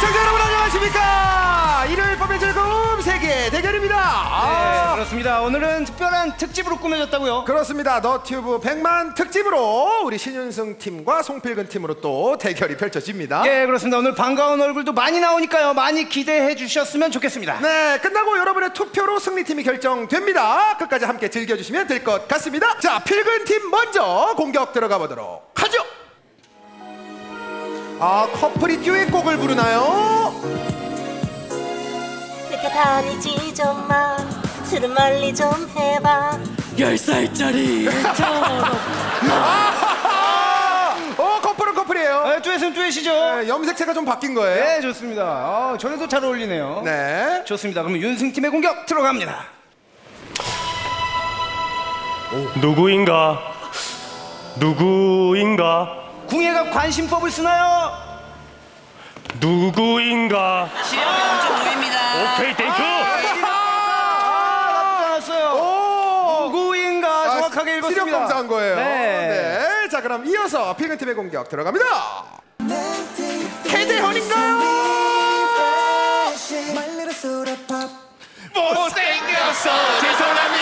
시청자 여러분 안녕하십니까 일요일 밤의 즐거움 세계 대결입니다 네, 아, 그렇습니다. 오늘은 특별한 특집으로 꾸며졌다고요. 그렇습니다 너튜브 100만 특집으로 우리 신윤승 팀과 송필근 팀으로 또 대결이 펼쳐집니다 예, 그렇습니다. 오늘 반가운 얼굴도 많이 나오니까요. 많이 기대해 주셨으면 좋겠습니다. 네 끝나고 여러분의 투표로 승리팀이 결정됩니다 끝까지 함께 즐겨주시면 될 것 같습니다 자 필근 팀 먼저 공격 들어가 보도록 아 커플이 듀엣곡을 부르나요? 이렇게 다니지 좀마 술은 멀리 좀 해봐 열 살짜리처럼 어 커플은 커플이에요 네, 듀엣은 듀엣이죠. 네, 염색체가 좀 바뀐 거예요 네, 좋습니다. 아, 전에도 잘 어울리네요. 네. 좋습니다. 그러면 윤승 팀의 공격 들어갑니다. 누구인가? 누구인가? 궁예가 관심법을 쓰나요? 누구인가? 시험 연주 모입니다. 오케이 땡큐. 아, 나쁘지 않았어요. 누구인가 정확하게 읽었습니다. 시력 검사한 거예요. 네. 네. 자, 그럼 이어서 필근 팀의 공격 들어갑니다. 캐대헌인가요? 못생겼어 죄송합니다.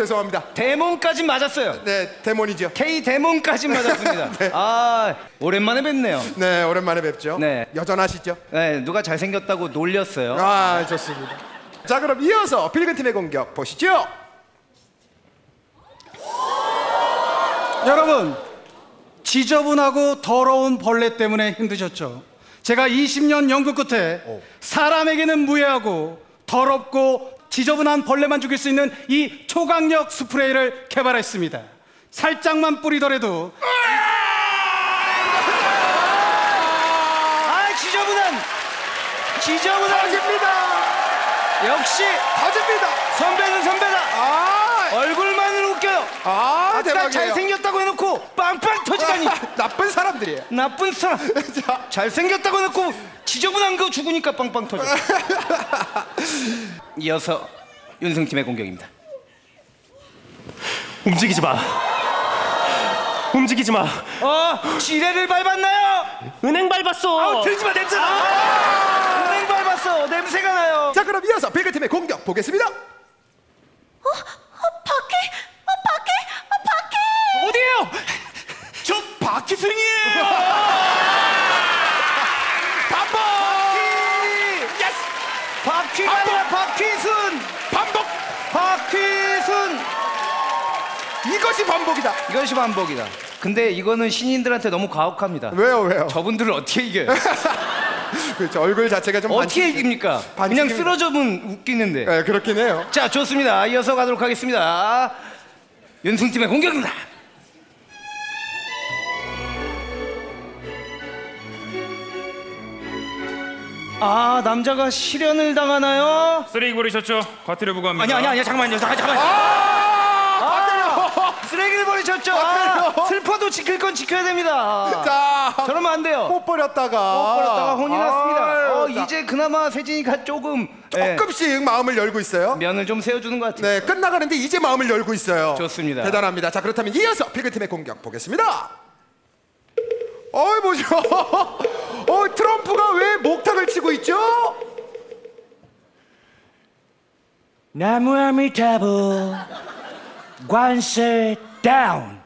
죄송합니다. 데몬까지 맞았어요. 네, 데몬이죠. K 데몬까지 맞았습니다. 아, 오랜만에 뵙네요. 네, 오랜만에 뵙죠. 네. 여전하시죠? 네, 누가 잘생겼다고 놀렸어요. 아, 좋습니다. 자, 그럼 이어서 필근 팀의 공격 보시죠. 여러분 지저분하고 더러운 벌레 때문에 힘드셨죠? 제가 20년 연구 끝에 사람에게는 무해하고 더럽고 지저분한 벌레만 죽일 수 있는 이 초강력 스프레이를 개발했습니다. 살짝만 뿌리더라도 아, 지저분한, 지저분한. 터집니다. 역시 터집니다. 선배는 선배다. 아, 얼굴만은 웃겨요. 아, 아까 대박이에요. 잘생겼다고 해놓고 빵빵 터지다니. 나쁜 사람들이에요. 나쁜 사람. 자, 잘생겼다고 해놓고 지저분한 거 죽으니까 빵빵 터져. 이어서 윤승팀의 공격입니다. 움직이지 마. 움직이지 마. 어, 지뢰를 밟았나요? 은행 밟았어. 들지 마 냄새 나. 은행 밟았어. 냄새가 나요. 자, 그럼 이어서 필근 팀의 공격 보겠습니다. 바퀴 어 바퀴 어 바퀴 어디에요? 저 바퀴승이에요. 예스. 바퀴가 아니라 바퀴 이것이 반복이다. 이것이 반복이다. 근데 이거는 신인들한테 너무 가혹합니다. 왜요, 왜요? 저분들을 어떻게 이겨요? 그렇죠. 얼굴 자체가 좀 어떻게 반칙- 이깁니까? 반칙입니다. 그냥 쓰러져면 웃기는데. 네, 그렇긴 해요. 자, 좋습니다. 이어서 가도록 하겠습니다. 윤승팀의 공격입니다. 아, 남자가 실연을 당하나요? 쓰레기 버리셨죠? 과태료 부과합니다. 아니, 아니, 아니, 잠깐만요. 잠깐, 잠깐. 아! 버리셨죠? 아, 슬퍼도 지킬 건 지켜야 됩니다. 자, 저러면 안 돼요. 못 버렸다가 못 버렸다가 혼이 났습니다. 어, 자, 이제 그나마 세진이가 조금 예, 조금씩 마음을 열고 있어요. 면을 좀 세워주는 것 같아요. 네, 끝나가는데 이제 마음을 열고 있어요. 좋습니다. 대단합니다. 자, 그렇다면 이어서 필그팀의 공격 보겠습니다. 어이 보죠. 어, 트럼프가 왜 목탁을 치고 있죠? 나무아미타불 관세 다운.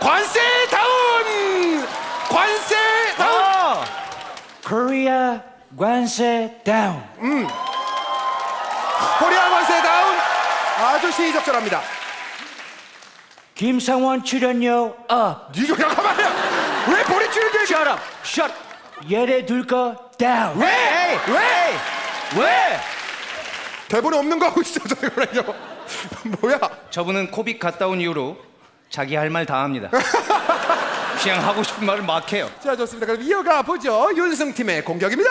관세 다운! 관세 다운! 아, 코리아 관세 다운. 코리아 관세 다운! 아주 시의 적절합니다. 김상원 출연료 업. 이거 잠깐만요. 왜 본인 출연료 Shut up. Shut. 예래 둘거 다운. 왜? 왜? 왜? 대본에 없는 거 하고 있어 잠깐만요. 뭐야? 저분은 코빅 갔다 온 이후로 자기 할 말 다 합니다. 그냥 하고 싶은 말을 막 해요. 자 좋습니다. 그럼 이어가 보죠. 윤승 팀의 공격입니다.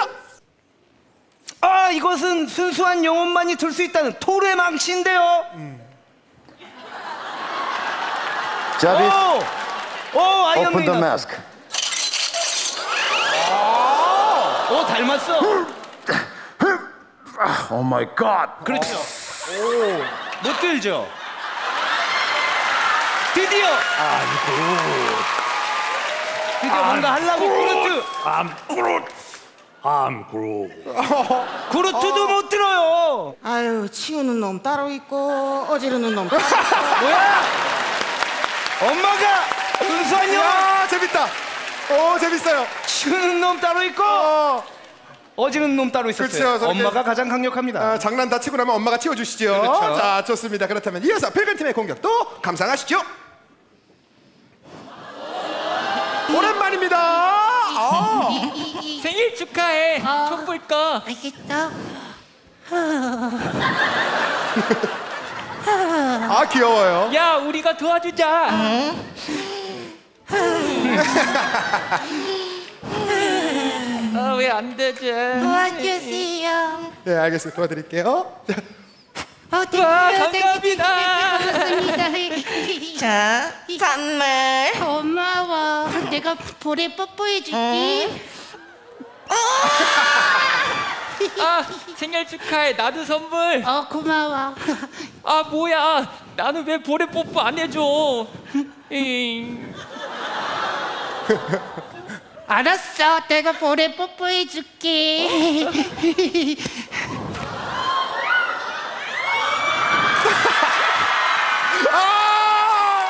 아, 이것은 순수한 영혼만이 들 수 있다는 토르의 망치인데요. Jarvis, 오, 오, 아이언맨. open the mask. 오, 닮았어. Oh my god. 그렇죠. 오, 못 들죠. 드디어. 아, 이거. 드디어 뭔가 하려고 구르트. 암 그룹. 암 그룹. 구르트도 못 들어요. 아유 치우는 놈 따로 있고 어지르는 놈 따로 있고 뭐야? 엄마가 은수한 형 야 재밌다. 오 재밌어요. 치우는 놈 따로 있고 어, 어지는 놈 따로 있었어요. 그렇죠, 엄마가 가장 강력합니다. 아, 장난 다 치고 나면 엄마가 치워주시죠. 그렇죠. 자 좋습니다. 그렇다면 이어서 필근 팀의 공격도 감상하시죠. 오랜만입니다. 아, 생일 축하해. 촛불 꺼. 알겠다 아 귀여워요. 야, 우리가 도와주자. 아, 왜 안 되지? 도와주세요 네 알겠습니다. 도와드릴게요. 자, 어디 와, 될지 감사합니다. 자 선물 고마워 내가 볼에 뽀뽀해 줄게 아, 생일 축하해. 나도 선물. 어 고마워 아, 뭐야. 나는 왜 볼에 뽀뽀 안 해줘? 잉. 알았어 내가 볼에 뽀뽀해 줄게 아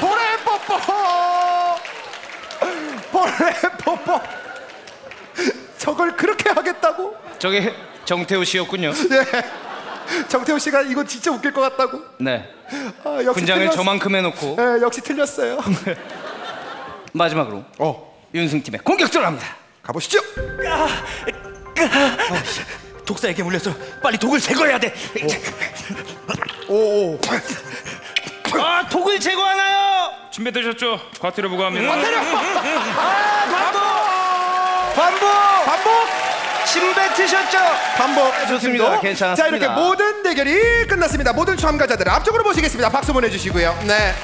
볼에 뽀뽀. 볼에 뽀뽀. 저걸 그렇게 하겠다고? 저게 정태우 씨였군요. 네. 정태호 씨가 이거 진짜 웃길 것 같다고? 네. 아, 역시 분장을 틀렸- 저만큼 해놓고 네, 역시 틀렸어요. 마지막으로 어, 윤승팀의 공격 들어갑니다. 가보시죠. 독사에게 물려서 빨리 독을 제거해야 돼. 오, 오. 아 독을 제거하나요? 준비되셨죠? 과태료 부과합니다. 반복, 반복, 침 뱉으셨죠? 반복. 좋습니다. 괜찮습니다. 자, 이렇게 모든 대결이 끝났습니다. 모든 참가자들 앞쪽으로 모시겠습니다. 박수 보내주시고요. 네.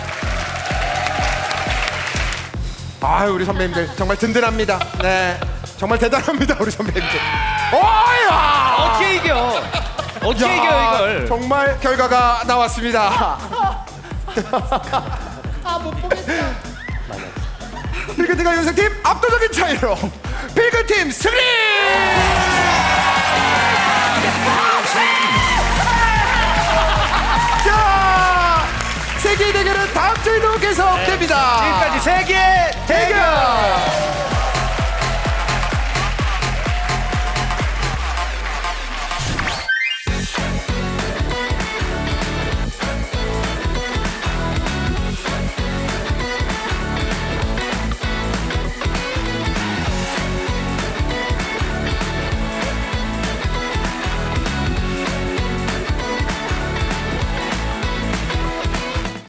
아, 우리 선배님들 정말 든든합니다. 네, 정말 대단합니다, 우리 선배님들. 오야! 어떻게 이겨? 어떻게 이겨 이걸? 정말 결과가 나왔습니다. 아 못 보겠어 필근팀과 윤성팀 압도적인 차이로 필근팀 승리!